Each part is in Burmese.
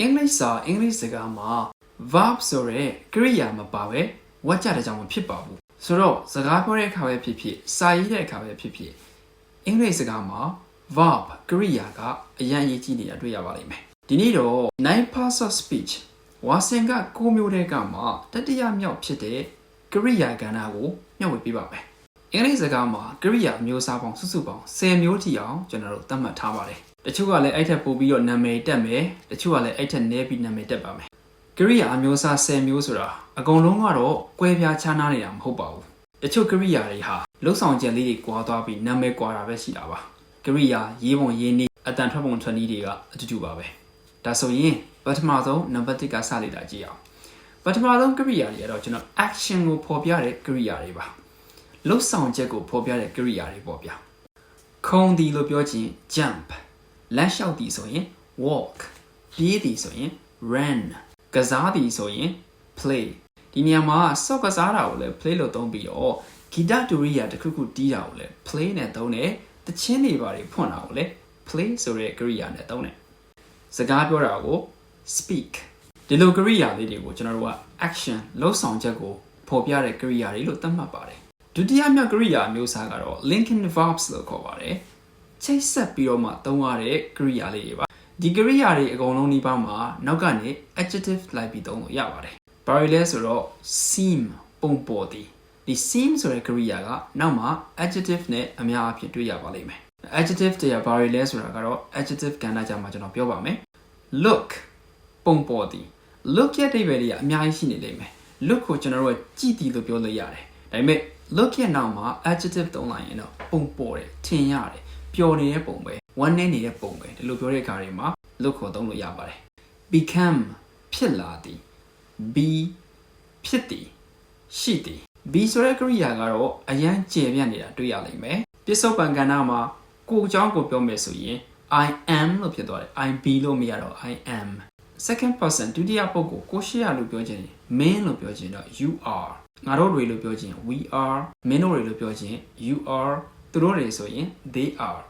အင်္ဂလိပ်စာအင်္ဂလိပ်စကားမှာ verb ဆိုတဲ့ကရိယာမပါပဲဝတ်ကြတဲ့ကြောင့်မဖြစ်ပါဘူးဆိုတော့စကားပြောတဲ့အခါပဲဖြစ်ဖြစ်စာရေးတဲ့အခါပဲဖြစ်ဖြစ်အင်္ဂလိပ်စကားမှာ verb ကရိယာကအရန်အရေးကြီးနေတာတွေ့ရပါလိမ့်မယ်ဒီနေ့တော့9 parts of speech ဝါစင်ကကိုမျိုးတဲ့ကမှာတတိယမြောက်ဖြစ်တဲ့ကရိယာကဏ္ဍကိုမျှဝေပေးပါမယ်အင်္ဂလိပ်စကားမှာကရိယာအမျိုးအစားပေါင်းစုစုပေါင်း10မျိုးထိအောင်ကျွန်တော်တို့သတ်မှတ်ထားပါတယ် တချို့ကလည်းအဲ့ထက်ပိုပြီးတော့နာမည်တက်မယ်တချို့ကလည်းအဲ့ထက်နည်းပြီးနာမည်တက်ပါမယ်ကရိယာအမျိုးအစား10မျိုးဆိုတာအကုန်လုံးကတော့ကွဲပြားခြားနားနေတာမဟုတ်ပါဘူးတချို့ကရိယာတွေဟာလှုပ်ဆောင်ချက်လေးတွေကွာသွားပြီးနာမည်ကွာတာပဲရှိတာပါကရိယာရေးပုံရေးနည်းအတန်ထွက်ပုံထွက်နည်းတွေကအတူတူပါပဲဒါဆိုရင်ပထမဆုံးနံပါတ်1ကစလိုက်တာကြည့်အောင်ပထမဆုံးကရိယာတွေကတော့ကျွန်တော် action ကိုဖော်ပြတဲ့ကရိယာတွေပါလှုပ်ဆောင်ချက်ကိုဖော်ပြတဲ့ကရိယာတွေပေါ့ဗျာခုံဒီလို့ပြောချင် jump လမ်းလျှောက်သည်ဆိုရင် walk ပြေးသည်ဆိုရင် run ကစားသည်ဆိုရင် play ဒီနေရာမှာစော့ကစားတာကိုလည်း play လို့သုံးပြီးတော့ဂီတတူရိယာတစ်ခုခုတီးတာကိုလည်း play နဲ့သုံးတယ်တချင်းတွေပါတွေဖွင့်တာကိုလည်း play ဆိုတဲ့ကရိယာနဲ့သုံးတယ်စကားပြောတာကို speak ဒီလိုကရိယာလေးတွေကိုကျွန်တော်တို့က action လှုပ်ဆောင်ချက်ကိုဖော်ပြတဲ့ကရိယာတွေလို့သတ်မှတ်ပါတယ်ဒုတိယမြောက်ကရိယာအမျိုးအစားကတော့ linking verbs လို့ခေါ်ပါတယ် ချိတ်ဆက်ပြီးတော့မှသုံးရတဲ့ကရိယာလေးတွေပါဒီကရိယာတွေအကုန်လုံးဒီပါမှာနောက်ကနေ adjective လိုက်ပြီးသုံးလို့ရပါတယ်ဘာလို့လဲဆိုတော့ seem ပုံပေါ်သည်ဒီ seem ဆိုတဲ့ကရိယာကနောက်မှာ adjective နဲ့အများအပြားတွေ့ရပါလိမ့်မယ် adjective တွေကဘာတွေလဲဆိုတာကတော့ adjective ကဏ္ဍကြမှာကျွန်တော်ပြောပါမယ် look ပုံပေါ်သည် look ရဲ့အဓိပ္ပာယ်တွေကအများကြီးရှိနေလိမ့်မယ် look ကိုကျွန်တော်တို့ကကြည့်သည်လို့ပြောလို့ရတယ်ဒါပေမဲ့ look ရဲ့နောက်မှာ adjective သုံးလိုက်ရင်တော့ပုံပေါ်တယ်ထင်ရတယ် ပျော်နေတဲ့ပုံပဲဝမ်းနည်းနေတဲ့ပုံပဲဒီလိုပြောတဲ့အခါတွေမှာ look ကိုသုံးလို့ရပါတယ် become ဖြစ်လာသည် be ဖြစ်သည်ရှိသည် be ဆိုတဲ့ကရိယာကတော့အရန်ကျေပြန့်နေတာတွေ့ရလိမ့်မယ်ပစ္စုပန်ကဏ္ဍမှာကိုယ်အကြောင်းကိုပြောမယ်ဆိုရင် I am လို့ဖြစ်သွားတယ် I be လို့မရတော့ I am second person ဒုတိယပုဂ္ဂိုလ်ကိုရှိရလို့ပြောခြင်း main လို့ပြောခြင်းတော့ you are ငါတို့တွေလို့ပြောခြင်း we are မင်းတို့တွေလို့ပြောခြင်း you are သူတို့တွေဆိုရင် they are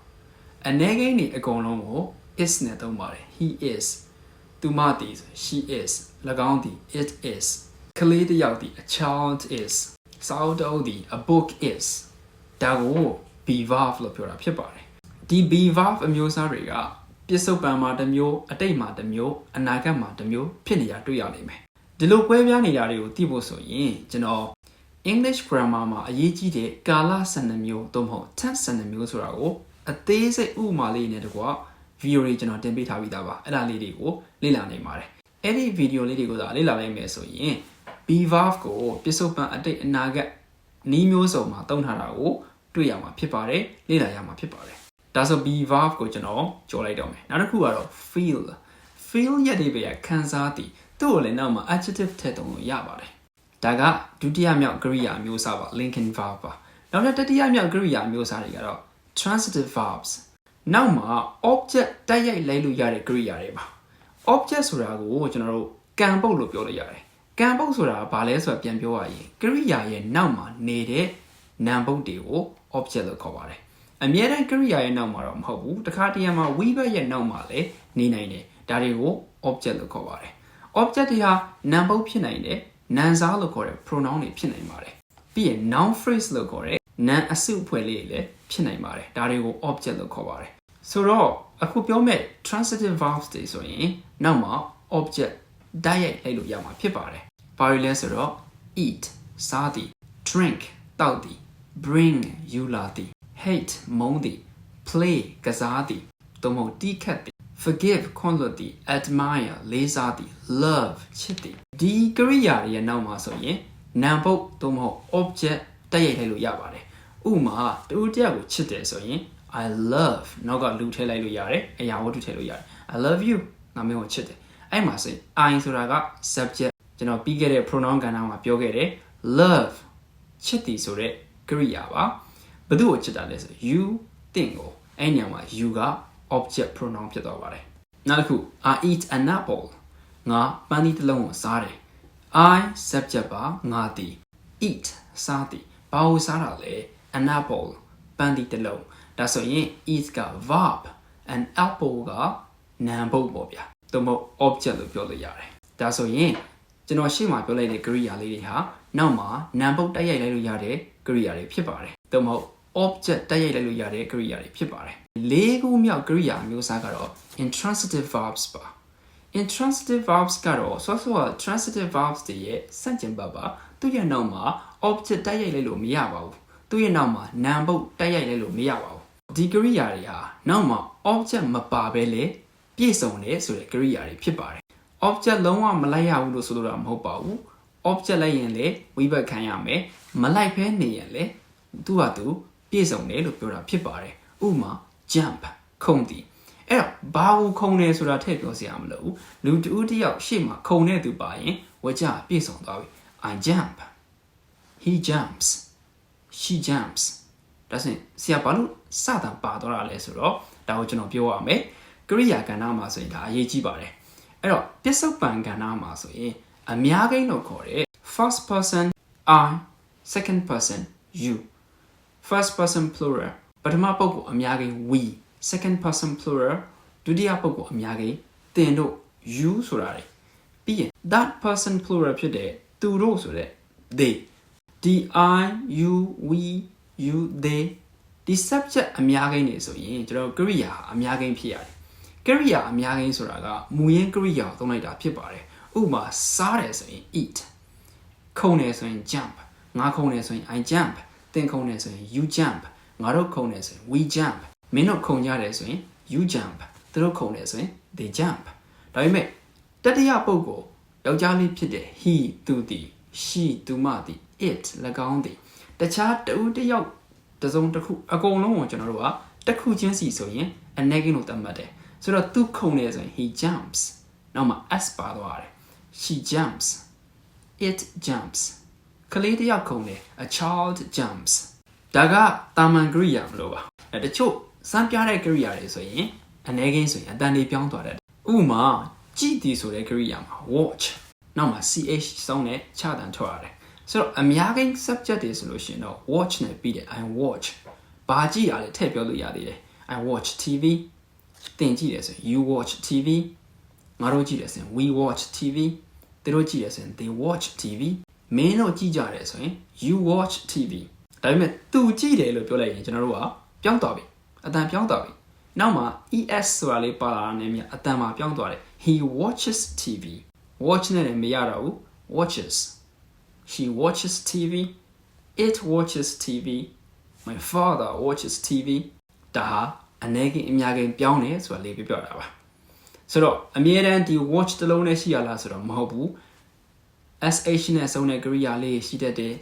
အနေကိန်းနေအကုန်လုံးကို is နဲ့သုံးပါတယ် he is သူမတည်ဆို she is ၎င်းတည် it is ကလေးတစ်ယောက်တည် a child is စာအုပ်တစ်အုပ်တည် a book is ဒါကို be verb လို့ပြောတာဖြစ်ပါတယ်ဒီ be verb အမျိုးအစားတွေကပြစ္ဆုတ်ပံမှာတစ်မျိုးအတိတ်မှာတစ်မျိုးအနာဂတ်မှာတစ်မျိုးဖြစ်နေတာတွေ့ရလိမ့်မယ်ဒီလိုကွဲပြားနေတာတွေကိုသိဖို့ဆိုရင်ကျွန်တော် English grammar မှာအရေးကြီးတဲ့ကာလ12မျိုးသို့မဟုတ် tense 12မျိုးဆိုတာကိုအသေးစိတ်ဥပမာလေးနဲ့တကွာ video တွေကျွန်တော်တင်ပေးထားပြီးသားပါအဲ့ဒါလေးတွေကိုလေ့လာနိုင်ပါတယ်အဲ့ဒီ video လေးတွေကိုသာလေ့လာနိုင်မယ်ဆိုရင် be verb ကိုပြစ္ဆုတ်ပံအတိတ်အနာဂတ်နီးမျိုးစုံမှာသုံးထားတာကိုတွေ့ရမှာဖြစ်ပါတယ်လေ့လာရမှာဖြစ်ပါတယ်ဒါဆို be verb ကိုကျွန်တော်ကြော်လိုက်တော့မယ်နောက်တစ်ခုကတော့ feel feel ရဲ့ဒီပဲခံစားသည်သူ့ကိုလည်းနောက်မှာ adjective ထည့်သုံးလို့ရပါတယ် ဒါကဒုတိယမြောက်ကရိယာအမျိုးအစားပါ linking verb ပါနောက်တစ်တတိယမြောက်ကရိယာအမျိုးအစားတွေကတော့ transitive verbs နောက်မှာ object တိုက်ရိုက်လိုက်လို့ရတဲ့ကရိယာတွေပါ object ဆိုတာကိုကျွန်တော်တို့ကံပုတ်လို့ပြောလို့ရတယ်ကံပုတ်ဆိုတာကဘာလဲဆိုတာပြန်ပြောရရင်ကရိယာရဲ့နောက်မှာနေတဲ့နာမ်ပုတ်တွေကို object လို့ခေါ်ပါတယ်အမြဲတမ်းကရိယာရဲ့နောက်မှာတော့မဟုတ်ဘူးတခါတရံမှာ we ဘက်ရဲ့နောက်မှာလည်းနေနိုင်တယ်ဒါတွေကို object လို့ခေါ်ပါတယ် object တွေဟာနာမ်ပုတ်ဖြစ်နိုင်တယ် နာမ်စားလို့ခေါ်တဲ့ pronoun တွေဖြစ်နိုင်ပါတယ်ပြီးရင် noun phrase လို့ခေါ်တဲ့နာမ်အစုအဖွဲ့လေးတွေလည်းဖြစ်နိုင်ပါတယ်ဒါတွေကို object လို့ခေါ်ပါတယ်ဆိုတော့အခုပြောမဲ့ transitive verbs တွေဆိုရင်နောက်မှာ object တိုက်ရိုက်လိုက်လို့ရမှာဖြစ်ပါတယ်။ဘာလို့လဲဆိုတော့ eat စားသည် drink တောက်သည် bring ယူလာသည် hate မုန်းသည် play ကစားသည်သို့မဟုတ်တီးခတ်သည် forgive ခွင့်လွှတ်သည် admire လေးစားသည် love ချစ်သည်ဒီကရိယာတွေရဲ့နောက်မှာဆိုရင်နာမ်ပုတ်သို့မဟုတ် object တိုက်ရိုက်လိုက်လို့ရပါတယ်။ဥပမာတူတယောက်ကိုချစ်တယ်ဆိုရင် I love နောက်ကလူထည့်လိုက်လို့ရတယ်အရာဝတ္ထုထည့်လို့ရတယ် I love you ငါမင်းကိုချစ်တယ်အဲ့မှာဆိုရင် I ဆိုတာက subject ကျွန်တော်ပြီးခဲ့တဲ့ pronoun ကဏ္ဍမှာပြောခဲ့တယ် love ချစ်သည်ဆိုတဲ့ကရိယာပါဘယ်သူ့ကိုချစ်တာလဲဆို you တင့်ကိုအဲ့ညမှာ you က object pronoun ဖြစ်သွားပါတယ်နောက်တစ်ခု I eat an apple ငါပန်းသီးတစ်လုံးကိုစားတယ် I subject ပါငါသည် eat စားသည်ဘာကိုစားတာလဲ an apple ပန်းသီးတစ်လုံးဒါဆိုရင် eat က verb and apple က noun ပုတ်ပေါ့ဗျာတသို့မဟုတ် object လို့ပြောလို့ရတယ်ဒါဆိုရင်ကျွန်တော်ရှေ့မှာပြောလိုက်တဲ့ကရိယာလေးတွေဟာနောက်မှာ noun ပုတ်တိုက်ရိုက်လိုက်လို့ရတဲ့ကရိယာတွေဖြစ်ပါတယ်သို့မဟုတ် object တိုက်ရိုက်လိုက်လို့ရတဲ့ကရိယာတွေဖြစ်ပါတယ် လေးခုမြောက်ကရိယာအမျိုးအစားကတော့ intransitive verbs ပါ intransitive verbs ကတော့ဆောဆော transitive verbs တွေရဲ့စန့်ကျင်ဘက်ပါသူရဲ့နောက်မှာ object တိုက်ရိုက်လိုက်လို့မရပါဘူးသူရဲ့နောက်မှာ noun ပုတ်တိုက်ရိုက်လိုက်လို့မရပါဘူးဒီကရိယာတွေဟာနောက်မှာ object မပါဘဲလေပြည့်စုံတယ်ဆိုတဲ့ကရိယာတွေဖြစ်ပါတယ် object လုံးဝမလိုက်ရဘူးလို့ဆိုလိုတာမဟုတ်ပါဘူး object လိုက်ရင်လေဝိဘတ်ခံရမယ်မလိုက်ဖဲနေရင်လေသူ့ဟာသူပြည့်စုံတယ်လို့ပြောတာဖြစ်ပါတယ်ဥပမာ jump ခုန်တီအဲ့တော့ဘာကိုခုန်နေဆိုတာထည့်ပြောစရာမလိုဘူးလူတူဦးတစ်ယောက်ရှေ့မှာခုန်နေသူပါရင်ဝကြပြည့်စုံသွားပြီ i jump he jumps she jumps ဒါဆိုရင်ဆရာဘာလို့စတာပါတော့တာလဲဆိုတော့ဒါကိုကျွန်တော်ပြောရမယ်ကရိယာကဏ္ဍမှာဆိုရင်ဒါအရေးကြီးပါတယ်အဲ့တော့ပစ္စုပန်ကဏ္ဍမှာဆိုရင်အများကိန်းလို့ခေါ်တဲ့ first person I second person you first person plural ပထမပုဂ္ဂိုလ်အများကိန်း we second person plural ဒုတိယပုဂ္ဂိုလ်အများကိန်းသင်တို့ you ဆိုတာတွေပြီးရင် that person plural ဖြစ်တဲ့သူတို့ဆိုတဲ့ they the i you we you they ဒီ subject အများကိန်းနေဆိုရင်ကျွန်တော်ကရိယာအများကိန်းဖြစ်ရတယ်ကရိယာအများကိန်းဆိုတာကမူရင်းကရိယာကိုသုံးလိုက်တာဖြစ်ပါတယ်ဥပမာစားတယ်ဆိုရင် eat ခုံတယ်ဆိုရင် jump ငါခုံတယ်ဆိုရင် i jump သင်ခုံတယ်ဆိုရင် you jump ငါတို့ခုံတယ်ဆိုရင် we jump မင်းတို့ခုံကြတယ်ဆိုရင် you jump သူတို့ခုံတယ်ဆိုရင် they jump ဒါပေမဲ့တတိယပုဂ္ဂိုလ်ယောက်ျားလေးဖြစ်တဲ့ he သူသည် she သူမသည် it ၎င်းသည်တခြားတဦးတစ်ယောက်တစ်စုံတစ်ခုအကုန်လုံးကိုကျွန်တော်တို့ကတစ်ခုချင်းစီဆိုရင်အ negative လို့သတ်မှတ်တယ်ဆိုတော့သူခုံနေဆိုရင် he jumps နောက်မှာ s ပါသွားတယ် she jumps it jumps ကလေးတစ်ယောက်ခုံနေ a child jumps ဒါကတာမန်ကရိယာမလို့ပါအဲတချို့စမ်းပြတဲ့ကရိယာတွေဆိုရင်အ negative ဆိုရင်အတန်လေးပြောင်းသွားတယ်ဥပမာကြည့်သည်ဆိုတဲ့ကရိယာမှာ watch နောက်မှာ ch စောင်းနဲ့ခြာတန်ထွက်ရတယ်ဆိုတော့အများကြီး subject တွေဆိုလို့ရှိရင်တော့ watch နဲ့ပြီးတယ် I watch ဘာကြည့်ရလဲထည့်ပြောလို့ရသေးတယ် I watch TV သင်ကြည့်တယ်ဆိုရင် you watch TV ငါတို့ကြည့်တယ်ဆိုရင် we watch TV သူတို့ကြည့်တယ်ဆိုရင် they watch TV မင်းတို့ကြည့်ကြတယ်ဆိုရင် you watch TV ဒါပေမဲ့သူကြည့်တယ်လို့ပြောလိုက်ရင်ကျွန်တော်တို့ကပြောင်းသွားပြီအတန်ပြောင်းသွားပြီနောက်မှာ es ဆိုတာလေးပါလာတာနဲ့မြအတန်မှာပြောင်းသွားတယ် he watches TV watch နဲ့လည်းမရတော့ဘူး watches she watches TV it watches TV my father watches TV ဒါဟာအနေကင်းအများကြီးပြောင်းတယ်ဆိုတာလေးပြပြတာပါဆိုတော့အမြဲတမ်းဒီ watch တစ်လုံးနဲ့ရှိရလားဆိုတော့မဟုတ်ဘူး sh နဲ့ဆုံးတဲ့ကရိယာလေးရှိတတ်တယ်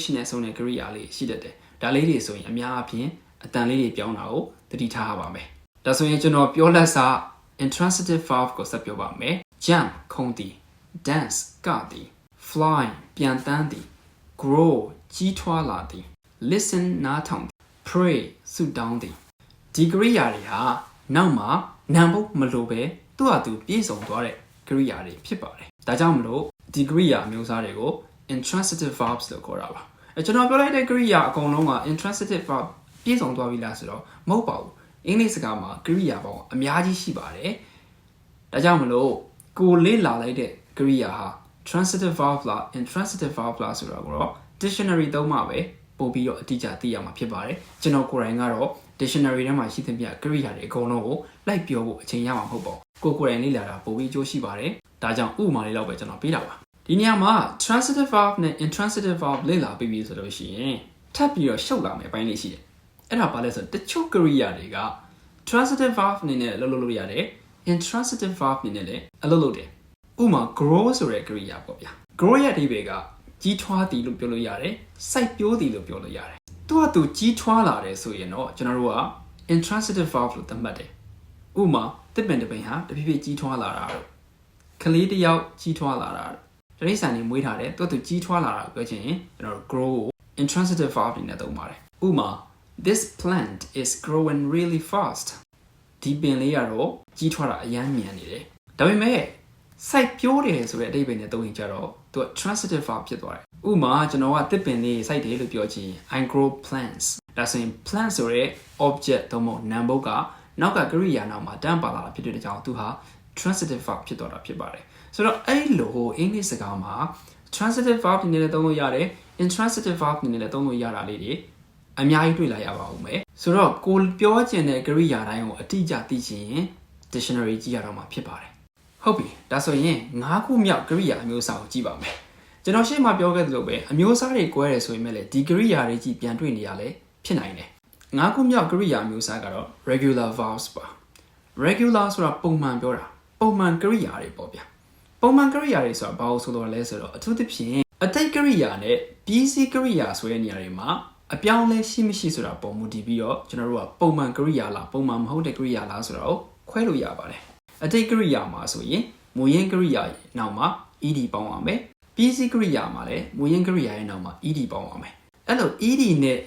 ch နဲ့ဆုံးတဲ့ကရိယာလေးရှိတတ်တယ်ဒါလေးတွေဆိုရင်အများအပြားအတန်လေးတွေပြောင်းတာကိုသတိထားရပါမယ်ဒါဆိုရင်ကျွန်တော်ပြောလက်စာ intransitive verb ကိုဆက်ပြောပါမယ် jump ခုန်တီ dance ကတီ fly ပြန်တန်းတီ grow ကြီးထွားလာသည် listen နားထောင်သည် pray ဆုတောင်းသည်ဒီကရိယာတွေဟာနောက်မှာနံပုတ်မလိုပဲသူ့ဟာသူပြည့်စုံသွားတဲ့ကရိယာတွေဖြစ်ပါတယ်ဒါကြောင့်မလို့ ဒီကရိယာမျိုးစားတွေကို intransitive verbs လို့ခေါ်တာပါအဲကျွန်တော်ပြောလိုက်တဲ့ကရိယာအကုန်လုံးက intransitive verb ပြည့်စုံသွားပြီလားဆိုတော့မဟုတ်ပါဘူးအင်္ဂလိပ်စကားမှာကရိယာပေါင်းအများကြီးရှိပါတယ်ဒါကြောင့်မလို့ကိုလေ့လာလိုက်တဲ့ကရိယာဟာ transitive verb လား intransitive verb လားဆိုတော့ကိုတော့ dictionary သုံးမှပဲပို့ပြီးတော့အတိအကျသိရမှာဖြစ်ပါတယ်ကျွန်တော်ကိုယ်တိုင်ကတော့ dictionary ထဲမှာရှိသမျှကရိယာတွေအကုန်လုံးကိုလိုက်ပြောဖို့အချိန်ရမှာမဟုတ်ပါဘူးကိုယ်ကိုယ်တိုင်လေ့လာတာပို့ပြီးအကျိုးရှိပါတယ်ဒါကြောင့်ဥပမာလေးတော့ပဲကျွန်တော်ပေးတာပါဒီနေရာမှာ transitive verb နဲ့ intransitive verb လေ့လာပြီးပြီဆိုလို့ရှိရင်ထပ်ပြီးတော့ရှုပ်လာမယ်အပိုင်းလေးရှိတယ်အဲ့ဒါဘာလဲဆိုတော့တချို့ကရိယာတွေက transitive verb အနေနဲ့အလုပ်လုပ်လို့ရတယ် intransitive verb အနေနဲ့လည်းအလုပ်လုပ်တယ်ဥပမာ grow ဆိုတဲ့ကရိယာပေါ့ဗျာ grow ရဲ့အဓိပ္ပာယ်က ကြီးထွားသည်လို့ပြောလို့ရတယ်စိုက်ပျိုးသည်လို့ပြောလို့ရတယ်သူကသူကြီးထွားလာတယ်ဆိုရင်တော့ကျွန်တော်တို့က intransitive verb လို့သတ်မှတ်တယ်ဥပမာတစ်ပင်တစ်ပင်ဟာတဖြည်းဖြည်းကြီးထွားလာတာတော့ကလေးတစ်ယောက်ကြီးထွားလာတာတော့တရိษံနေမွေးထားတယ်သူကသူကြီးထွားလာတာကိုပြောချင်ရင်ကျွန်တော်တို့ grow ကို intransitive verb အနေနဲ့သုံးပါတယ်ဥပမာ this plant is growing really fast ဒီပင်လေးကတော့ကြီးထွားတာအများမြန်နေတယ်ဒါပေမဲ့ စိုက်ပျိုးတယ်ဆိုတဲ့အဓိပ္ပာယ်နဲ့သုံးရင်ကြတော့သူက transitive verb ဖြစ်သွားတယ်ဥပမာကျွန်တော်ကတစ်ပင်လေးစိုက်တယ်လို့ပြောချင် I grow plants ဒါဆိုရင် plant ဆိုတဲ့ object သို့မဟုတ် noun ဘုတ်ကနောက်ကကရိယာနောက်မှာတန်းပါလာတာဖြစ်တဲ့ကြောင့်သူဟာ transitive verb ဖြစ်သွားတာဖြစ်ပါတယ်ဆိုတော့အဲ့လိုအင်္ဂလိပ်စကားမှာ transitive verb အနေနဲ့သုံးလို့ရတယ် intransitive verb အနေနဲ့သုံးလို့ရတာလေးတွေအများကြီးတွေ့လာရပါဦးမယ်ဆိုတော့ကိုပြောချင်တဲ့ကရိယာတိုင်းကိုအတိအကျသိချင်ရင် dictionary ကြည့်ရတော့မှာဖြစ်ပါတယ် ဟုတ်ပြီဒါဆိုရင်၅ခုမြောက်ကရိယာအမျိုးအစားကိုကြည့်ပါမယ်ကျွန်တော်ရှေ့မှာပြောခဲ့သလိုပဲအမျိုးအစားတွေ꿰တယ်ဆိုရင်လည်းဒီကရိယာတွေကြီးပြန်တွေ့နေရလဲဖြစ်နိုင်တယ်ငါးခုမြောက်ကရိယာမျိုးစားကတော့ regular verbs ပါ regular ဆိုတာပုံမှန်ပြောတာပုံမှန်ကရိယာတွေပေါ့ဗျာပုံမှန်ကရိယာတွေဆိုတာဘာလို့ဆိုတော့လဲဆိုတော့အထူးသဖြင့်အတိတ်ကရိယာနဲ့ပြီးစီးကရိယာဆိုတဲ့နေရာတွေမှာအပြောင်းလဲရှိမရှိဆိုတာပုံမူတည်ပြီးတော့ကျွန်တော်တို့ကပုံမှန်ကရိယာလားပုံမှန်မဟုတ်တဲ့ကရိယာလားဆိုတော့ခွဲလို့ရပါတယ် အတိတ်ကရိယာမှာဆိုရင်မူရင်းကရိယာရဲ့နောက်မှာ ed ပေါင်းအောင်မယ်ပြီးစီးကရိယာမှာလည်းမူရင်းကရိယာရဲ့နောက်မှာ ed ပေါင်းအောင်မယ်အဲ့လို ed နဲ့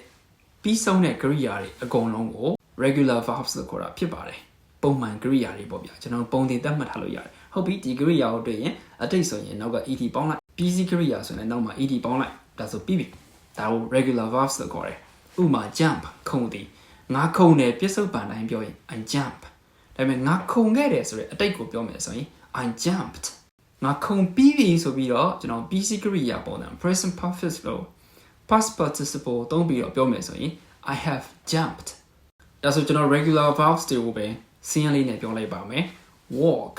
ပြီးဆုံးတဲ့ကရိယာတွေအကုန်လုံးကို regular verbs လို့ခေါ်တာဖြစ်ပါတယ်ပုံမှန်ကရိယာတွေပေါ့ဗျာကျွန်တော်ပုံတင်သတ်မှတ်ထားလို့ရတယ်ဟုတ်ပြီဒီကရိယာကိုတွေ့ရင်အတိတ်ဆိုရင်နောက်က ed ပေါင်းလိုက် busy ကရိယာဆိုရင်နောက်မှာ ed ပေါင်းလိုက်ဒါဆိုပြီးပြီဒါကို regular verbs လို့ခေါ်တယ်ဥမာ jump ခုန်သည်ငါခုန်တယ်ပြစ္ဆုတ်ပန်တိုင်းပြောရင် i jump ဒါပေမဲ့ငါခုန်ခဲ့တယ်ဆိုရင်အတိတ်ကိုပြောမယ်ဆိုရင် i jumped ငါခုန်ပြီးပြီဆိုပြီးတော့ကျွန်တော် busy ကရိယာပုံစံ present perfect လို့ past participle သုံးပြီးတော့ပြောမယ်ဆိုရင် I have jumped ဒါဆိုကျွန်တော် regular verbs တွေကိုပဲစင်းလေးနဲ့ပြောလိုက်ပါမယ် walk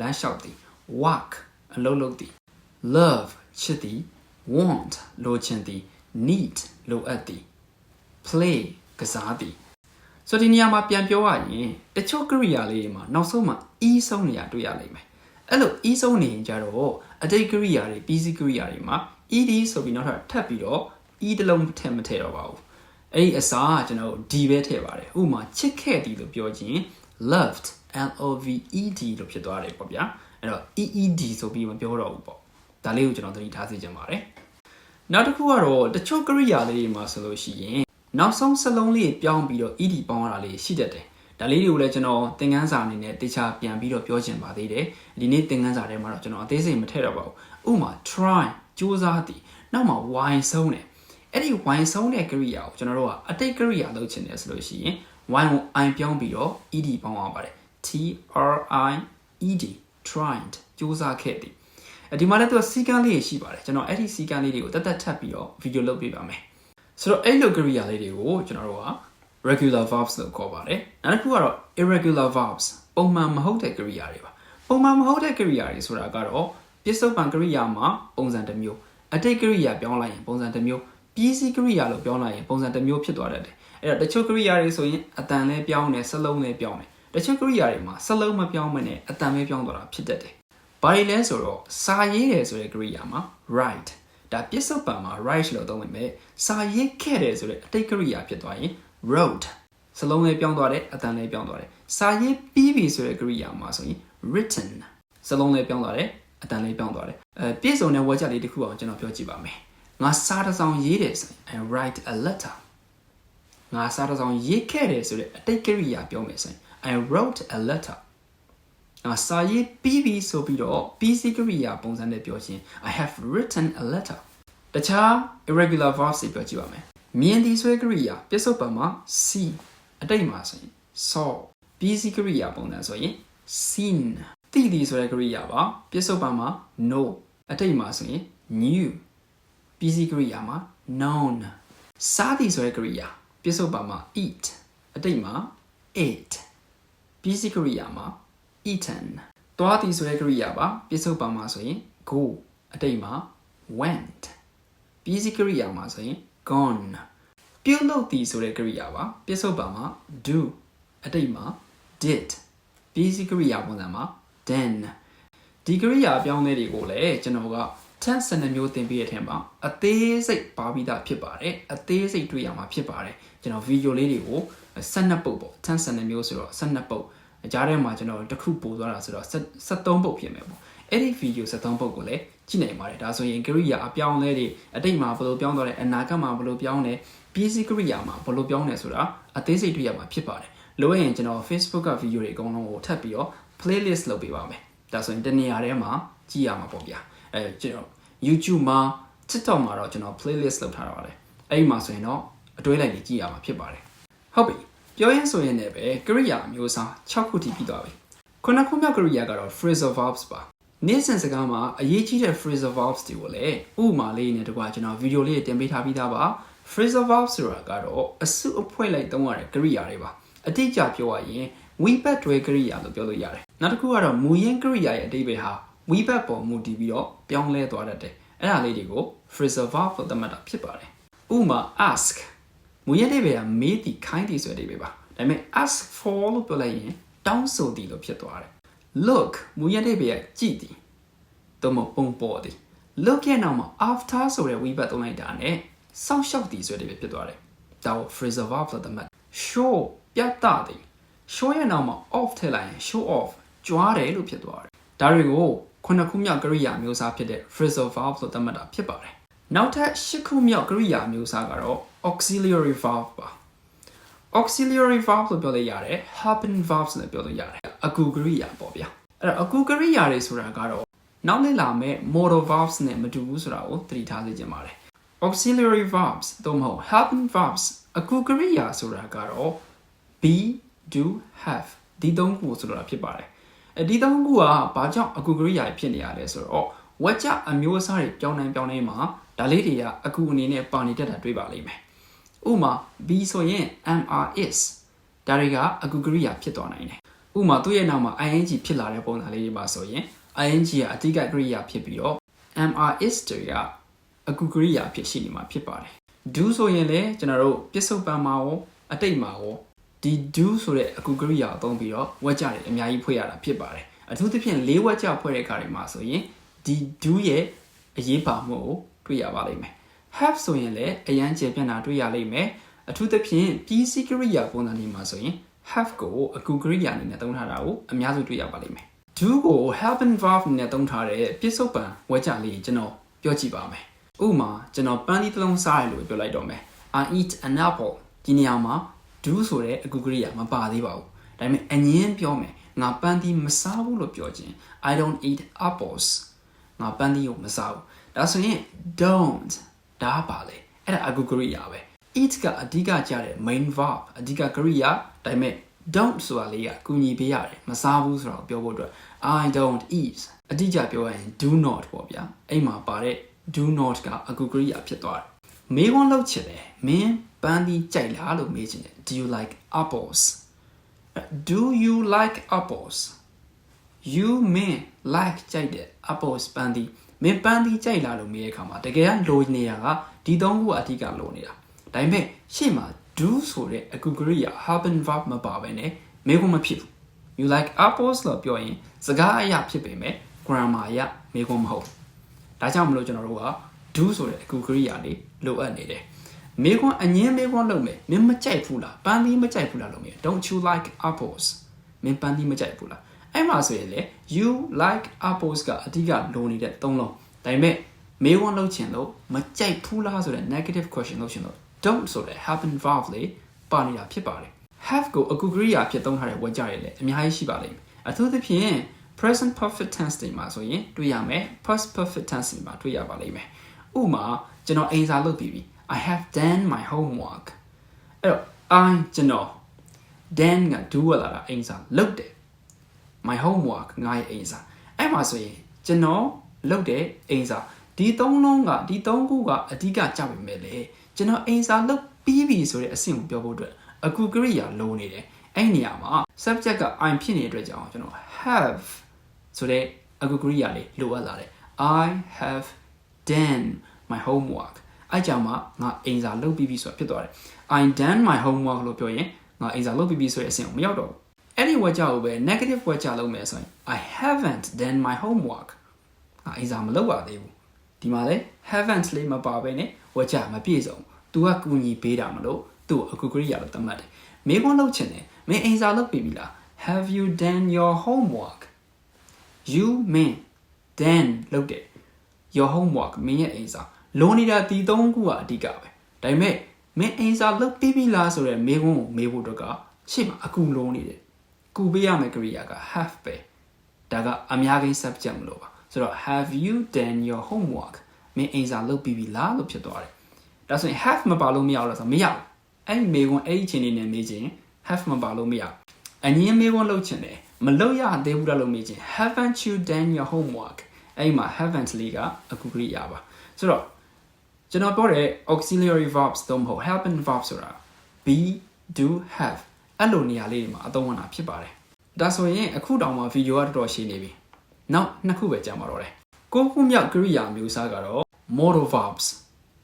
လမ်းလျှောက်သည် walk အလုပ်လုပ်သည် love ချစ်သည် want လိုချင်သည် need လိုအပ်သည် play ကစားသည် ဆိုဒီနေရာမှာပြန်ပြောရရင်တချို့ကရိယာလေးတွေမှာနောက်ဆုံးမှာ e ဆုံးနေရတွေ့ရလိမ့်မယ်အဲ့လို e ဆုံးနေရင်ကြတော့အတိတ်ကရိယာတွေပြီးစီးကရိယာတွေမှာ ed ဆိုပြီးနောက်ထပ်ထပ်ပြီးတော့ e တလုံးထည့်မထည့်တော့ပါဘူးအဲ့ဒီအစားကကျွန်တော်တို့ d ပဲထည့်ပါတယ်ဥပမာချစ်ခဲ့သည်လို့ပြောခြင်း loved l o v e d လို့ဖြစ်သွားတယ်ပေါ့ဗျာအဲ့တော့ e e d ဆိုပြီးမပြောတော့ဘူးပေါ့ဒါလေးကိုကျွန်တော်သတိထားစေချင်ပါတယ်နောက်တစ်ခုကတော့တချို့ကရိယာလေးတွေမှာဆိုလို့ရှိရင် နောက်ဆုံးစလုံးလေးပြောင်းပြီးတော့ ed ပေါင်းရတာလေးရှိတတ်တယ်ဒါလေးတွေကိုလည်းကျွန်တော်သင်ခန်းစာအနေနဲ့တေချာပြန်ပြီးတော့ပြောချင်ပါသေးတယ်ဒီနေ့သင်ခန်းစာထဲမှာတော့ကျွန်တော်အသေးစိတ်မထည့်တော့ပါဘူးဥပမာ try စူးစမ်းသည်နောက်မှာ y ဆုံးတယ်အဲ့ဒီ y ဆုံးတဲ့ကရိယာကိုကျွန်တော်တို့ကအတိတ်ကရိယာလုပ်ချင်တယ်ဆိုလို့ရှိရင် y ကို i ပြောင်းပြီးတော့ ed ပေါင်းအောင်ပါတယ် t r i e d tried စူးစမ်းခဲ့သည်အဲဒီမှာလည်းသူကစီကံလေးရှိပါတယ်ကျွန်တော်အဲ့ဒီစီကံလေးတွေကိုတတ်တတ်ထပ်ပြီးတော့ဗီဒီယိုလုပ်ပေးပါမယ် ဆိုတော့အဲ့လိုကရိယာလေးတွေကိုကျွန်တော်တို့က regular verbs လို့ခေါ်ပါတယ်နောက်တစ်ခုကတော့ irregular verbs ပုံမှန်မဟုတ်တဲ့ကရိယာတွေပါပုံမှန်မဟုတ်တဲ့ကရိယာတွေဆိုတာကတော့ပြစ္ဆုတ်ပံကရိယာမှာပုံစံတစ်မျိုးအတိတ်ကရိယာပြောင်းလိုက်ရင်ပုံစံတစ်မျိုးပြီးစီးကရိယာလို့ပြောလိုက်ရင်ပုံစံတစ်မျိုးဖြစ်သွားတတ်တယ်အဲ့တော့တချို့ကရိယာတွေဆိုရင်အတန်လဲပြောင်းတယ်စလုံးလဲပြောင်းတယ်တချို့ကရိယာတွေမှာစလုံးမပြောင်းမနဲ့အတန်ပဲပြောင်းသွားတာဖြစ်တတ်တယ်ဘာတွေလဲဆိုတော့စာရေးတယ်ဆိုတဲ့ကရိယာမှာ write ဒါပြစ္ဆုတ်ပံမှာ write လို့သုံးပေမဲ့စာရေးခဲ့တယ်ဆိုတဲ့အတိတ်ကရိယာဖြစ်သွားရင် wrote စလုံးလေးပြောင်းသွားတယ်အတန်လေးပြောင်းသွားတယ်စာရေးပြီးပြီဆိုတဲ့ကရိယာမှာဆိုရင် written စလုံးလေးပြောင်းသွားတယ်အတန်လေးပြောင်းသွားတယ်အဲပြည့်စုံတဲ့ဝါကျလေးတစ်ခုအောင်ကျွန်တော်ပြောကြည့်ပါမယ်ငါစာတစ်စောင်ရေးတယ်ဆိုရင် I write a letter ငါစာတစ်စောင်ရေးခဲ့တယ်ဆိုတဲ့အတိတ်ကရိယာပြောမယ်ဆိုရင် I wrote a letter ငါ စာရေးပြီးပြီဆိုပြီးတော့ပြီးစီကရိယာပုံစံနဲ့ပြောချင်း I have written a letter တခြား irregular verbs တွေပြောကြည့်ပါမယ်မြင်သည်ဆိုတဲ့ကရိယာပြစ္ဆုတ်ပံမှာ see အတိတ်မှာဆိုရင် saw ပြီးစီကရိယာပုံစံဆိုရင် seen သိသည်ဆိုတဲ့ကရိယာပါပြစ္ဆုတ်ပံမှာ know အတိတ်မှာဆိုရင် knew ပြီးစီကရိယာမှာ known စားသည်ဆိုတဲ့ကရိယာပြစ္ဆုတ်ပံမှာ eat အတိတ်မှာ ate ပြီးစီကရိယာမှာ eaten သွားသည်ဆိုတဲ့ကရိယာပါပြစ္ဆုတ်ပံမှာဆိုရင် go အတိတ်မှာ went ပြီးစီကရိယာမှာဆိုရင် gone ပြုလုပ်သည်ဆိုတဲ့ကရိယာပါပြစ္ဆုတ်ပံမှာ do အတိတ်မှာ did ပြီးစီကရိယာပုံစံမှာ then ဒီကရိယာအပြောင်းလဲတွေကိုလည်းကျွန်တော်က10စနမျိုးသင်ပေးရတဲ့အထက်မှာအသေးစိတ်ပါပြီးသားဖြစ်ပါတယ်အသေးစိတ်တွေ့ရမှာဖြစ်ပါတယ်ကျွန်တော်ဗီဒီယိုလေးတွေကို12ပုတ်ပေါ့10စနမျိုးဆိုတော့12ပုတ် ကြားထဲမှာကျွန်တော်တစ်ခုပို့သွားတာဆိုတော့73ပုတ်ဖြစ်မယ်ပေါ့အဲ့ဒီဗီဒီယို73ပုတ်ကိုလည်းကြည့်နိုင်ပါတယ်ဒါဆိုရင်ကရိယာအပြောင်းလဲတွေအတိတ်မှာဘယ်လိုပြောင်းသွားလဲအနာဂတ်မှာဘယ်လိုပြောင်းလဲပြည်စည်းကရိယာမှာဘယ်လိုပြောင်းလဲဆိုတာအသေးစိတ်တွေ့ရမှာဖြစ်ပါတယ်လိုအပ်ရင်ကျွန်တော် Facebook ကဗီဒီယိုတွေအကုန်လုံးကိုထပ်ပြီးတော့ playlist လုပ်ပေးပါမယ်ဒါဆိုရင်တနေရာထဲမှာကြည့်ရမှာပေါ့ဗျာအဲကျွန်တော် YouTube မှာ TikTok မှာတော့ကျွန်တော် playlist လုပ်ထားတာပါတယ်အဲ့ဒီမှာဆိုရင်တော့အတွဲလိုက်ကြီးကြည့်ရမှာဖြစ်ပါတယ်ဟုတ်ပြီ ပြောရင်းဆိုရင်လည်းပဲကရိယာအမျိုးအစား6ခုထိပြီးသွားပြီခုနစ်ခုမြောက်ကရိယာကတော့ phrasal verbs ပါနေ့စဉ်စကားမှာအရေးကြီးတဲ့ phrasal verbs တွေကိုလည်းဥပမာလေးနဲ့တကွာကျွန်တော်ဗီဒီယိုလေးတင်ပေးထားပြီးသားပါ phrasal verbs ဆိုတာကတော့အစုအဖွဲ့လိုက်သုံးရတဲ့ကရိယာတွေပါအတိအကျပြောရရင် we back တွဲကရိယာလို့ပြောလို့ရတယ်နောက်တစ်ခုကတော့မူရင်းကရိယာရဲ့အဓိပ္ပာယ်ဟာ we back ပေါ်မူတည်ပြီးတော့ပြောင်းလဲသွားတတ်တယ်အဲ့ဒါလေးတွေကို phrasal verb လို့သတ်မှတ်တာဖြစ်ပါတယ်ဥပမာ ask မူရင်းအဓိပ္ပာယ်ကမေးသည်ခိုင်းသည်ဆိုတဲ့အဓိပ္ပာယ်ပါဒါပေမဲ့ ask for လို့ပြောလိုက်ရင်တောင်းဆိုသည်လို့ဖြစ်သွားတယ် look မူရင်းအဓိပ္ပာယ်ကကြည့်သည်သို့မဟုတ်ပုံပေါ်သည် look ရဲ့နောက်မှာ after ဆိုတဲ့ we back သုံးလိုက်တာ ਨੇ စောင့်ရှောက်သည်ဆိုတဲ့အဓိပ္ပာယ်ဖြစ်သွားတယ်ဒါကို phrasal verb လို့သတ်မှတ် show ပြသသည် show ရဲ့နောက်မှာ off ထည့်လိုက်ရင် show off ကြွားတယ်လို့ဖြစ်သွားတယ်ဒါတွေကိုခုနှစ်ခုမြောက်ကရိယာမျိုးစားဖြစ်တဲ့ phrasal verb လို့သတ်မှတ်တာဖြစ်ပါတယ်နောက်ထပ်ရှစ်ခုမြောက်ကရိယာမျိုးစားကတော့ auxiliary verb ပါ auxiliary verb လို့ပြောလို့ရတယ် helping verbs လို့ပြောလို့ရတယ်အကူကရိယာပေါ့ဗျာအဲ့တော့အကူကရိယာတွေဆိုတာကတော့နောက်လေ့လာမယ့် modal verbs နဲ့မတူဘူးဆိုတာကိုသတိထားစေချင်ပါတယ် auxiliary verbs သို့မဟုတ် helping verbs အကူကရိယာဆိုတာကတော့ be do have ဒီသုံးခုကိုဆိုလိုတာဖြစ်ပါတယ်အဲဒီသုံးခုကဘာကြောင့်အကူကရိယာဖြစ်နေရလဲဆိုတော့ဝက်ကြအမျိုးအစားတွေပြောင်းနိုင်ပြောင်းနိုင်မှာဒါလေးတွေကအကူအနေနဲ့ပါနေတတ်တာတွေ့ပါလိမ့်မယ် ဥပမာ be ဆိုရင် mr is ဒါတွေကအကူကရိယာဖြစ်သွားနိုင်တယ်ဥပမာသူ့ရဲ့နောက်မှာ ing ဖြစ်လာတဲ့ပုံစံလေးတွေပါဆိုရင် ing ကအတိတ်ကကရိယာဖြစ်ပြီးတော့ mr is တွေကအကူကရိယာဖြစ်ရှိနေမှာဖြစ်ပါတယ် do ဆိုရင်လည်းကျွန်တော်တို့ပြစ္ဆုတ်ပံမှာရောအတိတ်မှာရောဒီ do ဆိုတဲ့အကူကရိယာအသုံးပြီးတော့ဝက်ကြတွေအများကြီးဖွဲ့ရတာဖြစ်ပါတယ်အထူးသဖြင့်လေးဝက်ကြဖွဲ့တဲ့အခါတွေမှာဆိုရင်ဒီ do ရဲ့အရေးပါမှုကိုတွေ့ရပါလိမ့်မယ် have ဆိုရင်လည်းအရန်ကျေပြန့်တာတွေ့ရလိမ့်မယ်အထူးသဖြင့်ပြီးစီးကရိယာပုံစံတွေမှာဆိုရင် have ကိုအကူကရိယာအနေနဲ့သုံးထားတာကိုအများစုတွေ့ရပါလိမ့်မယ် do ကို helping verb နဲ့သုံးထားတဲ့ပြစ္ဆုတ်ပံဝက်ကြလေးကျွန်တော်ပြောကြည့်ပါမယ်ဥပမာကျွန်တော်ပန်းသီးတစ်လုံးစားရလို့ပြောလိုက်တော့မယ် I eat an apple ဒီနေရာမှာ do ဆိုတဲ့အကူကရိယာမပါသေးပါဘူးဒါပေမဲ့အငင်းပြောမယ်ငါပန်းသီးမစားဘူးလို့ပြောခြင်း I don't eat apples ငါပန်းသီးကိုမစားဘူးဒါဆိုရင် don't ဒါပါလေအဲ့ဒါအကူကရိယာပဲ eat ကအဓိကကြတဲ့ main verb အဓိကကရိယာဒါပေမဲ့ don't ဆိုတာလေးကကူညီပေးရတယ်မစားဘူးဆိုတာကိုပြောဖို့အတွက် I don't eat အတိအကျပြောရရင် do not ပေါ့ဗျာအဲ့မှာပါတဲ့ do not ကအကူကရိယာဖြစ်သွားတယ်မေးခွန်းလုပ်ချင်တယ်မင်းပန်းသီးကြိုက်လားလို့မေးချင်တယ် do you like apples do you like apples you mean like ကြိုက်တယ် apples ပန်းသီး မင်းပန်းသီးကြိုက်လားလို့မေးတဲ့အခါမှာတကယ်ကလိုနေရကဒီသုံးခုအဓိကလိုနေတာဒါပေမဲ့ရှေ့မှာ do ဆိုတဲ့အကူကရိယာ happen verb မပါဘဲနဲ့မေးခွန်းမဖြစ်ဘူး you like apples လို့ပြောရင်စကားအရာဖြစ်ပေမဲ့ grammar အရမေးခွန်းမဟုတ်ဒါကြောင့်မလို့ကျွန်တော်တို့က do ဆိုတဲ့အကူကရိယာလေးလိုအပ်နေတယ်မေးခွန်းအငင်းမေးခွန်းလုပ်မယ်မင်းမကြိုက်ဘူးလားပန်းသီးမကြိုက်ဘူးလားလို့မေး don't you like apples မင်းပန်းသီးမကြိုက်ဘူးလား အဲ့မှာဆိုရင်လေ you like apples ကအဓိကလိုနေတဲ့သုံးလုံးဒါပေမဲ့မေးခွန်းလုပ်ချင်လို့မကြိုက်ဘူးလားဆိုတဲ့ negative question လုပ်ချင်လို့ don't ဆိုတဲ့ happen verb လေးပါနေတာဖြစ်ပါတယ် have ကိုအကူကရိယာဖြစ်သုံးထားတဲ့ဝါကြရည်လည်းအများကြီးရှိပါလိမ့်မယ်အထူးသဖြင့် present perfect tense တွေမှာဆိုရင်တွေ့ရမယ် past perfect tense တွေမှာတွေ့ရပါလိမ့်မယ်ဥပမာကျွန်တော်အိမ်စာလုပ်ပြီးပြီ I have done my homework အဲ့တော့ I ကျွန်တော် done က do လာတာအိမ်စာလုပ်တယ် my homework ငါရဲ့အိမ်စာအဲ့မှာဆိုရင်ကျွန်တော်လုပ်တဲ့အိမ်စာဒီသုံးလုံးကဒီသုံးခုကအဓိကကြပါမယ်လေကျွန်တော်အိမ်စာလုပ်ပြီးပြီဆိုတဲ့အဆင့်ကိုပြောဖို့အတွက်အကူကရိယာလိုနေတယ်အဲ့နေရာမှာ subject က I ဖြစ်နေတဲ့အတွက်ကြောင့်ကျွန်တော် have ဆိုတဲ့အကူကရိယာလေးလိုအပ်လာတယ် I have done my homework အဲ့ကြောင့်မှငါအိမ်စာလုပ်ပြီးပြီဆိုတာဖြစ်သွားတယ် I done my homework လို့ပြောရင်ငါအိမ်စာလုပ်ပြီးပြီဆိုတဲ့အဆင့်ကိုမရောက်တော့ဘူး အဲ့ဒီဝါကြကိုပဲ negative ဝါကြလုပ်မယ်ဆိုရင် I haven't done my homework ငါအိမ်စာမလုပ်ပါသေးဘူးဒီမှာလေ haven't လေးမပါဘဲနဲ့ဝါကြမပြည့်စုံ तू ကကူညီပေးတာမလို့သူ့အကူကရိယာလို့သတ်မှတ်တယ်မေးခွန်းလုပ်ချင်တယ်မင်းအိမ်စာလုပ်ပြီးပြီလား Have you done your homework you mean then လုပ်တယ် your homework မင်းရဲ့အိမ်စာလိုနေတာဒီသုံးခုကအဓိကပဲဒါပေမဲ့မင်းအိမ်စာလုပ်ပြီးပြီလားဆိုတော့မေးခွန်းကိုမေးဖို့အတွက်ကရှေ့မှာအကူလုံးနေတယ် ကူပေးရမယ့်ကရိယာက have ပဲဒါကအများကြီး subject မလို့ပါဆိုတော့ have you done your homework မင်းအိမ်စာလုပ်ပြီးပြီလားလို့ဖြစ်သွားတယ်ဒါဆိုရင် have မပါလို့မရဘူးလားဆိုတော့မရဘူးအဲ့ဒီမေးခွန်းအဲ့ဒီချိန်လေးနဲ့မေးခြင်း have မပါလို့မရဘူးအငင်းမေးခွန်းလုပ်ချင်တယ်မလုပ်ရသေးဘူးလားလို့မေးချင်း haven't you done your homework အဲ့ဒီမှာ haven't လေးကအကူကရိယာပါဆိုတော့ကျွန်တော်ပြောတဲ့ auxiliary verbs သုံးဖို့ helping verb ဆိုတာ be do have အဲ့လိုနေရာလေးတွေမှာအသုံးဝင်တာဖြစ်ပါတယ်ဒါဆိုရင်အခုတောင်မှဗီဒီယိုကတော်တော်ရှင်းနေပြီနောက်နှစ်ခုပဲကြာမှာတော့တယ်ကိုခုမြောက်ကရိယာမျိုးစားကတော့ modal verbs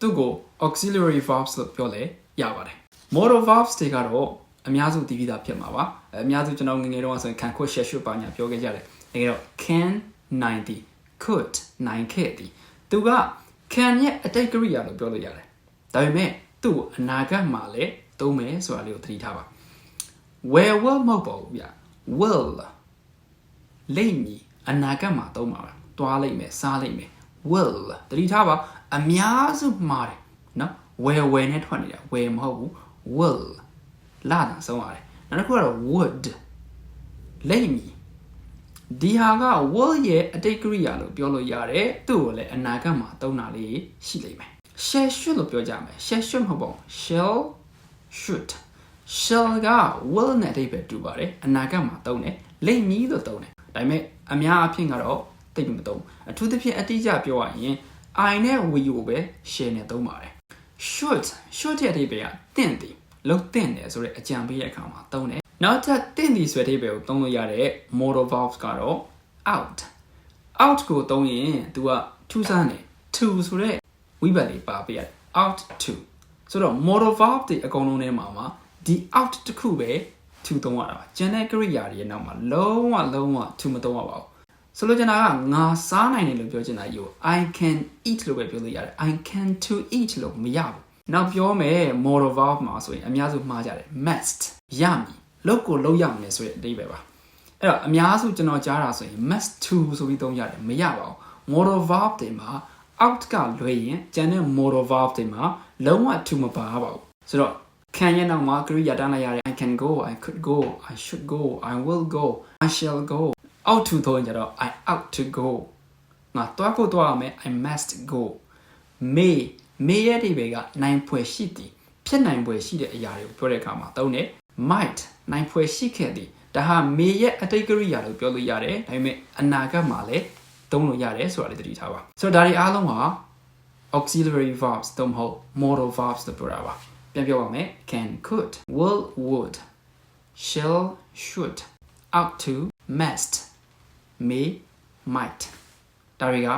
သူ့ကို auxiliary verbs လို့ပြောလဲရပါတယ် modal verbs တွေကတော့အများစုတည်ပြီးသားဖြစ်မှာပါအများစုကျွန်တော်ငယ်ငယ်တုန်းကဆိုရင် can could share should ပါညာပြောခဲ့ကြတယ်တကယ်တော့ can 90 could 9ခဲ့သည်သူက can ရဲ့အတိတ်ကရိယာလို့ပြောလို့ရတယ်ဒါပေမဲ့သူ့ကိုအနာဂတ်မှာလည်းသုံးမယ်ဆိုတာလေးကိုသတိထားပါ where will မဟုတ်ပါဘူးဗျ will လိမ့်မည်အနာဂတ်မှာသုံးပါပါတွားလိမ့်မယ်စားလိမ့်မယ် will သတိထားပါအများစုမှားတယ်နော် where where နဲ့ထွက်နေတာ where မဟုတ်ဘူး will လာတာဆုံးရတယ်နောက်တစ်ခုကတော့ would လိမ့်မည်ဒီဟာက will ရဲ့အတိတ်ကရိယာလို့ပြောလို့ရတယ်သူ့ကိုလည်းအနာဂတ်မှာသုံးတာလေးရှိလိမ့်မယ် shall should လို့ပြောကြမယ် shall should မဟုတ်ပါဘူး shall should shall က will နဲ့အတိတ်ပဲတူပါတယ်အနာဂတ်မှာသုံးတယ်လိမ့်မည်လို့သုံးတယ်ဒါပေမဲ့အများအဖြစ်ကတော့တိတ်မသုံးအထူးသဖြင့်အတိအကျပြောရရင် I နဲ့ we ကိုပဲ share နဲ့သုံးပါတယ် should should ရဲ့အတိတ်ပဲကတင့်တယ်လုံးတင့်တယ်ဆိုတဲ့အကြံပေးတဲ့အခါမှာသုံးတယ်နောက်ထပ်တင့်တယ်ဆိုတဲ့အတိတ်ပဲကိုသုံးလို့ရတဲ့ modal verbs ကတော့ out out ကိုသုံးရင် तू ကထူးဆန်းတယ် to ဆိုတဲ့ဝိဘတ်လေးပါပေးရတယ် out to ဆိုတော့ modal verb တွေအကုန်လုံးထဲမှာမှာ ဒီ out တစ်ခုပဲ to သုံးရတာပါကျန်တဲ့ကရိယာတွေရဲ့နောက်မှာလုံးဝလုံးဝ to မသုံးရပါဘူးဆိုလိုချင်တာကငါစားနိုင်တယ်လို့ပြောချင်တာယူ I can eat လို့ပဲပြောလို့ရတယ် I can to eat လို့မရဘူးနောက်ပြောမယ် modal verb မှာဆိုရင်အများစုမှားကြတယ် must ရမည်လုပ်ကိုလုပ်ရမယ်ဆိုတဲ့အဓိပ္ပာယ်ပါအဲ့တော့အများစုကျွန်တော်ကြားတာဆိုရင် must to ဆိုပြီးသုံးရတယ်မရပါဘူး modal verb တွေမှာ out ကလွယ်ရင်ကျန်တဲ့ modal verb တွေမှာလုံးဝ to မပါပါဘူးဆိုတော့ can ရဲ့နောက်မှာကရိယာတန်းလိုက်ရတယ် I can go I could go I should go I will go I shall go out to တော့ကြတော့ I out to go ငါတွားဖို့တွားရမယ် I must go may may ရဲ့ဒီဘေကနိုင်ဖွယ်ရှိသည်ဖြစ်နိုင်ဖွယ်ရှိတဲ့အရာတွေကိုပြောတဲ့အခါမှာသုံးတယ် might နိုင်ဖွယ်ရှိခဲ့သည်ဒါဟာ may ရဲ့အတိတ်ကရိယာလို့ပြောလို့ရတယ်ဒါပေမဲ့အနာဂတ်မှာလည်းသုံးလို့ရတယ်ဆိုတာလေးသတိထားပါဆိုတော့ဒါတွေအားလုံးက auxiliary verbs သို့မဟုတ် modal verbs လို့ပြောတာပါ ပြန်ပြောပါမယ် can could will would shall should out to must may might ဒါတွေက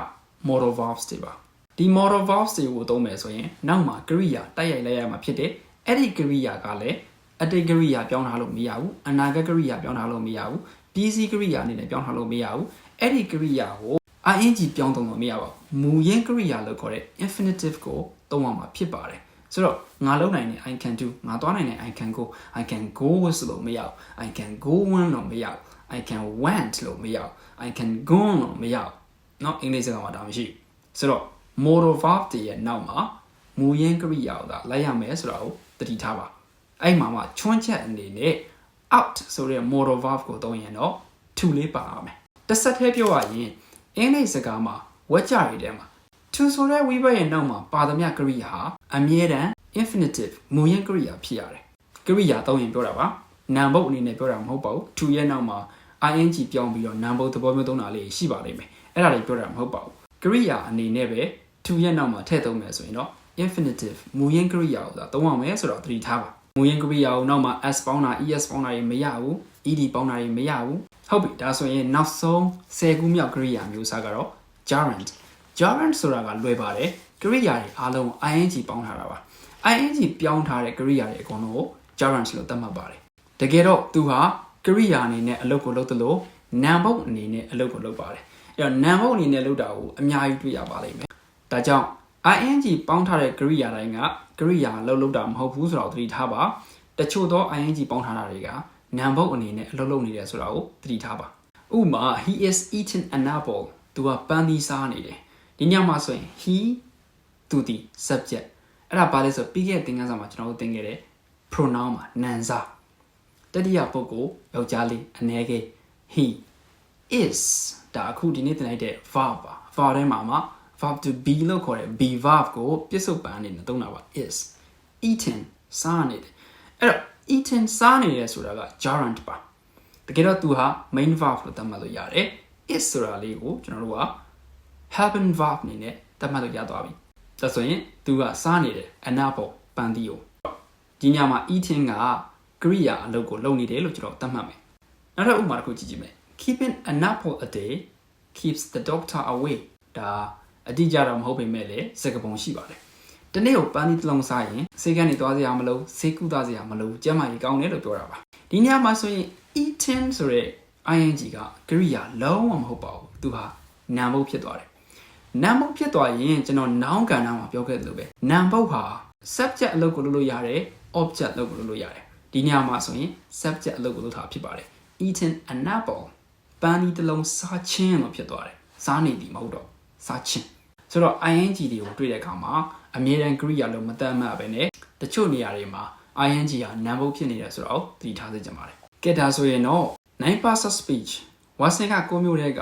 modal verbs တွေပါဒီ modal verbs တွေကိုသုံးမယ်ဆိုရင်နောက်မှာကရိယာတိုက်ရိုက်လိုက်ရမှာဖြစ်တယ်အဲ့ဒီကရိယာကလည်းအတိတ်ကရိယာပြောင်းထားလို့မရဘူးအနာဂတ်ကရိယာပြောင်းထားလို့မရဘူးပြီးစီးကရိယာအနေနဲ့ပြောင်းထားလို့မရဘူးအဲ့ဒီကရိယာကို ing ပြောင်းသုံးလို့မရပါဘူးမူရင်းကရိယာလို့ခေါ်တဲ့ infinitive ကိုသုံးရမှာဖြစ်ပါတယ် ဆိုတော့ငါလုံးနိုင်တဲ့ I can do ငါသွားနိုင်တဲ့ I can go I can go ဆိုလို့မရဘူး I can go one လို့မရဘူး I can went လို့မရဘူး I can go လို့မရဘူးเนาะအင်္ဂလိပ်စကားမှာဒါမရှိဘူးဆိုတော့ modal verb တွေရဲ့နောက်မှာမူရင်းကရိယာကိုသာလိုက်ရမယ်ဆိုတာကိုသတိထားပါအဲ့မှာမှချွန်းချက်အနေနဲ့ out ဆိုတဲ့ modal verb ကိုသုံးရင်တော့ to လေးပါရမယ်တစ်ဆက်တည်းပြောရရင်အင်္ဂလိပ်စကားမှာဝက်ကြတွေထဲမှာ to ဆိုတဲ့ဝိဘတ်ရဲ့နောက်မှာပါသမျှကရိယာဟာအမြဲတမ်း infinitive မူရင်းကရိယာဖြစ်ရတယ်ကရိယာသုံးရင်ပြောတာပါနာမ်ဘုတ်အနေနဲ့ပြောတာမဟုတ်ပါဘူး to ရဲ့နောက်မှာ ing ပြောင်းပြီးတော့နာမ်ဘုတ်သဘောမျိုးသုံးတာလေးရှိပါလိမ့်မယ်အဲ့ဒါလေးပြောတာမဟုတ်ပါဘူးကရိယာအနေနဲ့ပဲ to ရဲ့နောက်မှာထည့်သုံးမယ်ဆိုရင်တော့ infinitive မူရင်းကရိယာကိုသာသုံးအောင်မယ်ဆိုတော့သတိထားပါမူရင်းကရိယာကိုနောက်မှာ s ပေါင်းတာ es ပေါင်းတာတွေမရဘူး ed ပေါင်းတာတွေမရဘူးဟုတ်ပြီဒါဆိုရင်နောက်ဆုံး10ခုမြောက်ကရိယာမျိုးစားကတော့ gerund gerund ဆိုတာကလွယ်ပါတယ်ကရိယာတွေအားလုံး ing ပေါင်းထားတာပါ ing ပြောင်းထားတဲ့ကရိယာတွေအကုန်လုံးကို gerund လို့သတ်မှတ်ပါတယ်တကယ်တော့သူဟာကရိယာအနေနဲ့အလုပ်ကိုလုပ်သလို noun ဘုတ်အနေနဲ့အလုပ်ကိုလုပ်ပါတယ်အဲ့တော့ noun ဘုတ်အနေနဲ့လုပ်တာကိုအများကြီးတွေ့ရပါလိမ့်မယ်ဒါကြောင့် ing ပေါင်းထားတဲ့ကရိယာတိုင်းကကရိယာလှုပ်လှုပ်တာမဟုတ်ဘူးဆိုတော့သတိထားပါတချို့သော ing ပေါင်းထားတာတွေကနံဘုတ်အနေနဲ့အလုပ်လုပ်နေတယ်ဆိုတာကိုသတိထားပါဥပမာ he is eating an apple သူကပန်းသီးစားနေတယ် ဒီညမှာဆိုရင် he သူဒီ subject အဲ့ဒါဘာလဲဆိုပြီးခဲ့တဲ့သင်ခန်းစာမှာကျွန်တော်တို့သင်ခဲ့တဲ့ pronoun မှာနာမ်စာတတိယပုဂ္ဂိုလ်ယောက်ျားလေးအ ਨੇ ကေ he is ဒါအခုဒီနေ့သင်လိုက်တဲ့ verb ပါ verb ထဲမှာမှာ verb to be လို့ခေါ်တဲ့ be verb ကိုပြစ္ဆုတ်ပန်းအနေနဲ့သုံးတာပါ is eating စားနေတယ်အဲ့တော့ eating စားနေတယ်ဆိုတာက gerund ပါတကယ်တော့သူဟာ main verb လို့သတ်မှတ်လို့ရတယ် is ဆိုတာလေးကိုကျွန်တော်တို့က helping verb အနေနဲ့သတ်မှတ်လို့ရသွားပြီဒါဆိုရင်သူကစားနေတယ်အနာပေါ်ပန်တီကိုဒီညမှာ eating ကကရိယာအလုပ်ကိုလုပ်နေတယ်လို့ကျွန်တော်သတ်မှတ်မယ်နောက်ထပ်ဥပမာတစ်ခုကြည့်ကြည့်မယ် keeping an apple a day keeps the doctor away ဒါအတိအကျတော့မဟုတ်ပေမဲ့လည်းစကားပုံရှိပါတယ်တနေ့ကိုပန်းဒီတစ်လုံးစားရင်ဆေးကနေသွားစရာမလိုဆေးကုသစရာမလိုကျန်းမာရေးကောင်းတယ်လို့ပြောတာပါဒီညမှာဆိုရင် eating ဆိုတဲ့ ing ကကရိယာလုံးဝမဟုတ်ပါဘူးသူဟာနာမ်ဘုတ်ဖြစ်သွားတယ် နာမ်ဘုတ်ဖြစ်သွားရင်ကျွန်တော် noun ကဏ္ဍမှာပြောခဲ့သလိုပဲနာမ်ဘုတ်ဟာ subject အလုပ်ကိုလုပ်လို့ရတယ် object အလုပ်ကိုလုပ်လို့ရတယ်ဒီညမှာဆိုရင် subject အလုပ်ကိုလုပ်တာဖြစ်ပါတယ် eating an apple ပန်းဒီတစ်လုံးစားခြင်းလို့ဖြစ်သွားတယ်စားနေပြီမဟုတ်တော့စားခြင်းဆိုတော့ ing တွေကိုတွေ့တဲ့အခါမှာအမြဲတမ်းကရိယာလို့မတတ်မှတ်ပဲနဲ့တချို့နေရာတွေမှာ ing ကနံဘုတ်ဖြစ်နေတယ်ဆိုတော့သတိထားစေချင်ပါတယ်ကဲဒါဆိုရင်တော့9 pass of speech ဝါစင်ကကိုမျိုးတဲ့က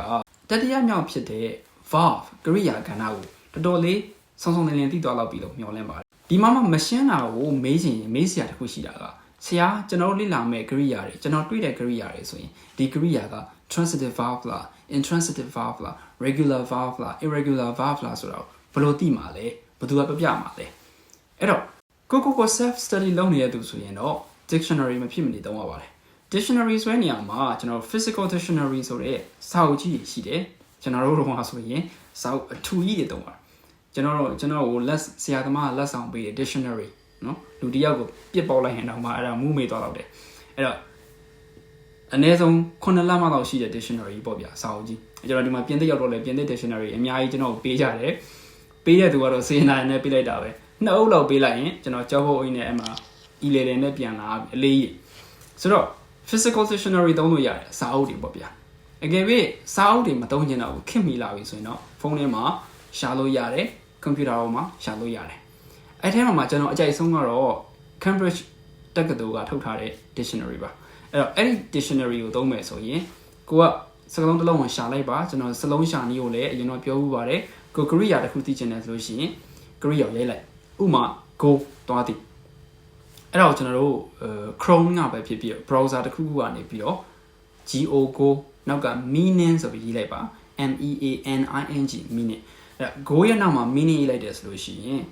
တတိယမြောက်ဖြစ်တဲ့ verb ကရိယာကဏ္ဍကိုတော်တော်လေးစုံစုံလင်လင်သိသွားလောက်ပြီလို့မျှော်လင့်ပါတယ်ဒီမှာမှမရှင်းတာကိုမေးချင်ရင်မေးစရာတစ်ခုရှိတာကဆရာကျွန်တော်လေ့လာမဲ့ကရိယာတွေကျွန်တော်တွေ့တဲ့ကရိယာတွေဆိုရင်ဒီကရိယာက transitive verb လား intransitive verb လား regular verb လား irregular verb လားဆိုတော့ဘယ်လိုသိမှာလဲဘယ်သူကပြပြမှာလဲအဲ့တော့ကိုကိုကို self study လုပ်နေတဲ့သူဆိုရင်တော့ dictionary မဖြစ်မနေသုံးရပါတယ် dictionary ဆိုတဲ့နေရာမှာကျွန်တော် physical dictionary ဆိုတဲ့စာအုပ်ကြီးရှိတယ် ကျွန်တော်တို့တော့ဟာဆိုရင်စာအုပ်အထူကြီးတွေသုံးပါတယ်ကျွန်တော်တို့ကျွန်တော်ကိုလက်ဆရာသမားကလက်ဆောင်ပေးတဲ့ dictionary နော်လူတစ်ယောက်ကိုပြစ်ပေါက်လိုက်ရင်တော့မှအဲ့ဒါမူးမေသွားတော့တယ်အဲ့တော့အနည်းဆုံး9လမှတော့ရှိတဲ့ dictionary ပေါ့ဗျာစာအုပ်ကြီးကျွန်တော်ဒီမှာပြင်သစ်ရောက်တော့လေပြင်သစ် dictionary အများကြီးကျွန်တော်ပေးကြတယ်ပေးတဲ့သူကတော့စေနာနဲ့ပေးလိုက်တာပဲနှစ်အုပ်လောက်ပေးလိုက်ရင်ကျွန်တော်ကြောက်ဖို့အိမ်နဲ့အမှ e-learning နဲ့ပြန်လာအလေးကြီးဆိုတော့ physical dictionary သုံးလို့ရတယ်စာအုပ်တွေပေါ့ဗျာ အကယ်၍စာအုပ်တွေမသုံးချင်တော့ဘူးခင်မိလာပြီဆိုရင်တော့ဖုန်းထဲမှာရှာလို့ရတယ်ကွန်ပျူတာပေါ်မှာရှာလို့ရတယ်အဲ့ထဲမှာကျွန်တော်အကြိုက်ဆုံးကတော့ Cambridge တက္ကသိုလ်ကထုတ်ထားတဲ့ dictionary ပါအဲ့တော့အဲ့ဒီ dictionary ကိုသုံးမယ်ဆိုရင်ကိုကစကားလုံးတစ်လုံးကိုရှာလိုက်ပါကျွန်တော်စလုံးရှာနည်းကိုလည်းအရင်တော့ပြောဦးပါတယ်ကိုကရိယာတစ်ခုသိချင်တယ်ဆိုလို့ရှိရင်ကရိယာကိုရိုက်လိုက်ဥမာ go သွားသည်အဲ့ဒါကိုကျွန်တော်တို့ Chrome ကပဲဖြစ်ဖြစ် browser တစ်ခုခုကနေပြီးတော့ go go နောက်က meaning ဆိုပြီးရေးလိုက်ပါ m e a n i n g meaning အဲ့ go ရဲ့နောက်မှာ meaning ရေးလိုက်တယ်ဆိုလို့ရှိရင်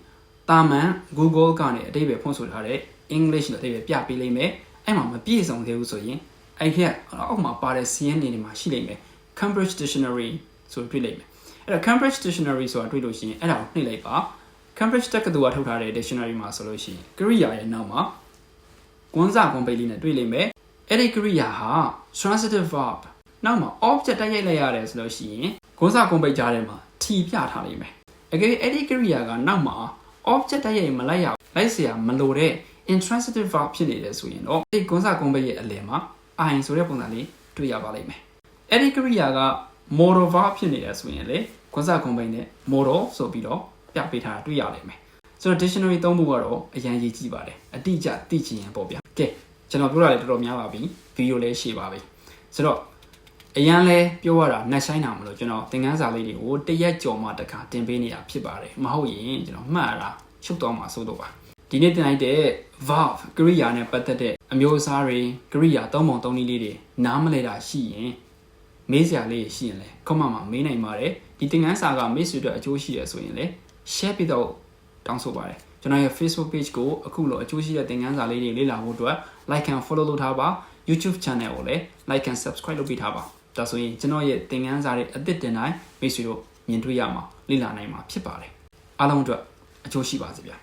တာမန် Google ကနေအတိတ်ပဲဖွင့်ဆိုထားတဲ့ English လို့အတိတ်ပဲပြပေးလိမ့်မယ်အဲ့မှာမပြည့်စုံသေးဘူးဆိုရင်အဲ့ဒီအောက်မှာပါတဲ့ CN တွေမှာရှိလိမ့်မယ် Cambridge Dictionary ဆိုတွေ့လိမ့်မယ်အဲ့တော့ Cambridge Dictionary ဆိုတာတွေ့လို့ရှိရင်အဲ့ဒါကိုနှိပ်လိုက်ပါ Cambridge တက္ကသိုလ်ကထုတ်ထားတဲ့ dictionary မှာဆိုလို့ရှိရင်ကရိယာရဲ့နောက်မှာကွန်းစာကွန်ပိတ်လေးနဲ့တွေ့လိမ့်မယ်အဲ့ဒီကရိယာဟာ transitive verb နောက်မှာ object တိုက်ရိုက်လိုက်ရတယ်ဆိုလို့ရှိရင်ကွန်းစာကွန်ပိတ်ကြားထဲမှာ t ပြထားလိမ့်မယ်အကယ်အဲ့ဒီကရိယာကနောက်မှာ object တိုက်ရိုက်မလိုက်ရဘူးလိုက်เสียမလိုတဲ့ intransitive verb ဖြစ်နေတယ်ဆိုရင်တော့ဒီကွန်းစာကွန်ပိတ်ရဲ့အလယ်မှာ i ဆိုတဲ့ပုံစံလေးတွေ့ရပါလိမ့်မယ်အဲ့ဒီကရိယာက modal verb ဖြစ်နေတယ်ဆိုရင်လေကွန်းစာကွန်ပိတ်နဲ့ modal ဆိုပြီးတော့ပြပေးထားတာတွေ့ရလိမ့်မယ်ဆိုတော့ dictionary သုံးဖို့ကတော့အရင်ရေးကြည့်ပါတယ်အတိအကျသိချင်ရင်ပေါ့ဗျာကဲကျွန်တော်ပြောတာလည်းတော်တော်များပါပြီဗီဒီယိုလည်းရှည်ပါပြီဆိုတော့ အရန်လဲပြောရတာနှက်ဆိုင်တာမလို့ကျွန်တော်သင်ခန်းစာလေးတွေကိုတရက်ကြော်မှတစ်ခါတင်ပေးနေတာဖြစ်ပါတယ်မဟုတ်ရင်ကျွန်တော်မှတ်ရတာချုပ်တော့မှာစိုးတော့ပါဒီနေ့တင်လိုက်တဲ့ verb ကရိယာနဲ့ပတ်သက်တဲ့အမျိုးအစားတွေကရိယာသုံးပုံသုံးနည်းလေးတွေနားမလဲတာရှိရင်မေးစရာလေးရှိရင်လည်း comment မှာမေးနိုင်ပါတယ်ဒီသင်ခန်းစာကမိတ်ဆွေတို့အကျိုးရှိရဆိုရင်လည်း share ပြီးတော့တောင်းဆိုပါတယ်ကျွန်တော်ရဲ့ Facebook page ကိုအခုလိုအကျိုးရှိတဲ့သင်ခန်းစာလေးတွေလေ့လာဖို့အတွက် like and follow လုပ်ထားပါ YouTube channel ကိုလည်း like and subscribe လုပ်ပေးထားပါ ဒါဆိုရင်ကျွန်တော်ရဲ့သင်ခန်းစာတွေအသစ်တင်တိုင်းမိတ်ဆွေတို့မြင်တွေ့ရမှာလေ့လာနိုင်မှာဖြစ်ပါတယ်အားလုံးအတွက်အကျိုးရှိပါစေဗျာ